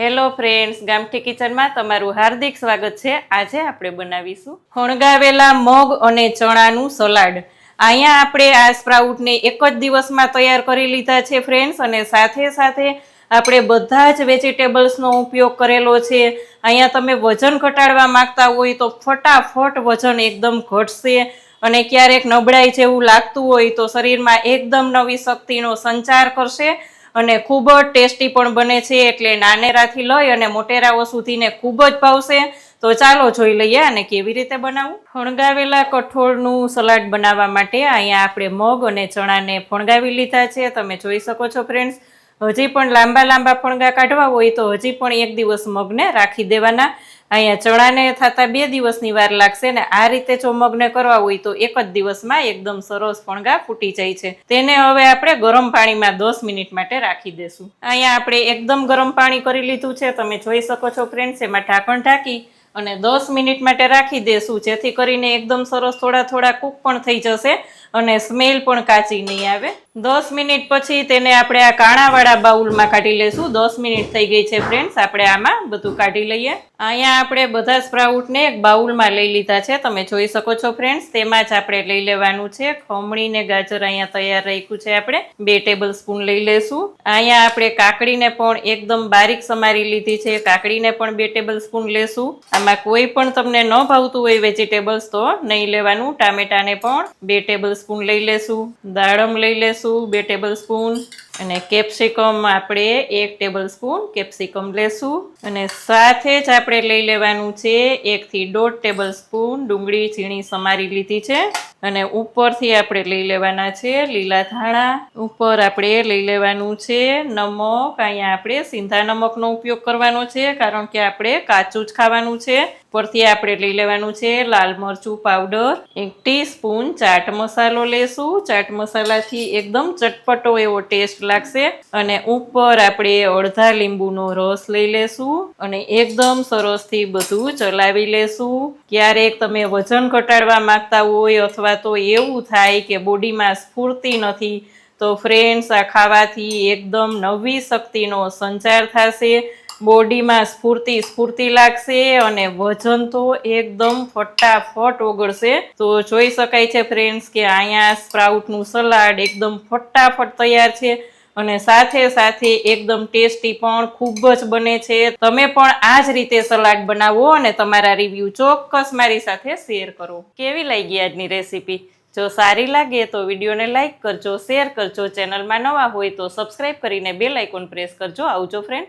Hello friends ગામઠી કિચનમાં તમારું હાર્દિક સ્વાગત છે. આજે આપણે બનાવીશું ફણગાવેલા મગ અને ચણાનું સલાડ. અહીંયા આપણે આ સ્પ્રાઉટને એક જ દિવસમાં તૈયાર કરી લીધા છે ફ્રેન્ડ્સ અને સાથે સાથે આપણે બધા જ વેજીટેબલ્સનો ઉપયોગ કરેલો છે. અહીંયા તમે વજન ઘટાડવા માંગતા હોય તો ફટાફટ વજન એકદમ ઘટશે અને ક્યારેક નબળાઈ જેવું લાગતું હોય તો શરીરમાં એકદમ નવી શક્તિનો સંચાર કરશે. અને ખૂબ જ ટેસ્ટી પણ બને છે એટલે નાનેરાથી લઈ અને મોટેરાઓ સુધીને ખૂબ જ ભાવશે. તો ચાલો જોઈ લઈએ અને કેવી રીતે બનાવવું ફણગાવેલા કઠોળનું સલાડ બનાવવા માટે અહીંયા આપણે મગ અને ચણાને ફણગાવી લીધા છે. તમે જોઈ શકો છો ફ્રેન્ડ્સ, હજી પણ લાંબા લાંબા ફણગા કાઢવા હોય તો હજી પણ એક દિવસ મગને રાખી દેવાના. અહીંયા ચણાને થતા બે દિવસની વાર લાગશે ને આ રીતે જો કરવા હોય તો એક જ દિવસમાં એકદમ સરસ ફણગા ફૂટી જાય છે. તેને હવે આપણે ગરમ પાણીમાં દસ મિનિટ માટે રાખી દેશું. અહીંયા આપણે એકદમ ગરમ પાણી કરી લીધું છે. તમે જોઈ શકો છો ફ્રેન્ડ્સ, એમાં ઢાંકણ ઢાંકી અને દસ મિનિટ માટે રાખી દેશું, જેથી કરીને એકદમ સરસ થોડા થોડા કૂક પણ થઈ જશે અને સ્મેલ પણ કાચી નહીં આવે. દસ મિનિટ પછી તેને આપણે આ કાણાવાળા બાઉલમાં કાઢી લેશું. દસ મિનિટ થઈ ગઈ છે ફ્રેન્ડ્સ આપણે આમાં બધું કાઢી લઈએ. અહીંયા આપણે બધા સ્પ્રાઉટને એક બાઉલમાં લઈ લીધા છે. તમે જોઈ શકો છો ફ્રેન્ડ્સ તેમાં જ આપણે લઈ લેવાનું છે. ખમણી ને ગાજર અહીંયા તૈયાર રાખ્યું છે આપણે. બે ટેબલ સ્પૂન લઈ લેશું. અહીંયા આપણે કાકડીને પણ એકદમ બારીક સમારી લીધી છે. કાકડીને પણ બે ટેબલ સ્પૂન લેશું. આમાં કોઈ પણ તમને ન ભાવતું હોય વેજીટેબલ્સ તો નહીં લેવાનું. ટામેટાને પણ બે ટેબલ સ્પૂન લઈ લેશું. દાડમ લઈ લેશું. બે ટેબલ સ્પૂન અને કેપ્સિકમ આપણે એક ટેબલ સ્પૂન કેપ્સિકમ લેશું. અને સાથે જ આપણે લઈ લેવાનું છે એકથી દોઢ ટેબલ સ્પૂન ડુંગળી ઝીણી સમારી લીધી છે. અને ઉપરથી આપણે લઈ લેવાના છે લીલા ધાણા. ઉપર આપણે લઈ લેવાનું છે નમક. અહીંયા આપણે સિંધા નમકનો ઉપયોગ કરવાનો છે, કારણ કે આપણે કાચું જ ખાવાનું છે. ઉપરથી આપણે લઈ લેવાનું છે લાલ મરચું પાવડર, એક ટીસ્પૂન ચાટ મસાલો લેશું. ચાટ મસાલાથી એકદમ ચટપટો એવો ટેસ્ટ લાગશે અને ઉપર આપણે અડધા લીંબુનો રસ લઈ લેશું અને એકદમ સરસથી બધું ચલાવી લેશું. ક્યારેક તમે વજન ઘટાડવા માંગતા હોય અથવા તો એવું થાય કે બોડીમાં સ્ફૂર્તિ નથી, તો ફ્રેન્ડ્સ આ ખાવાથી એકદમ નવી શક્તિનો સંચાર થશે. બોડીમાં સ્ફૂર્તિ સ્ફૂર્તિ લાગશે અને વજન તો એકદમ ફટાફટ ઓગળશે. તો જોઈ શકાય છે ફ્રેન્ડ્સ કે અહીંયા સ્પ્રાઉટનું સલાડ એકદમ ફટાફટ તૈયાર છે અને સાથે સાથે એકદમ ટેસ્ટી પણ ખૂબ જ બને છે. તમે પણ આ જ રીતે સલાડ બનાવો અને તમારા રિવ્યુ ચોક્કસ મારી સાથે શેર કરો. કેવી લાગી આજની રેસીપી જો સારી લાગે તો વિડીયોને લાઇક કરજો શેર કરજો ચેનલમાં નવા હોય તો સબસ્ક્રાઇબ કરીને બેલ આઇકોન પ્રેસ કરજો. આવજો ફ્રેન્ડ્સ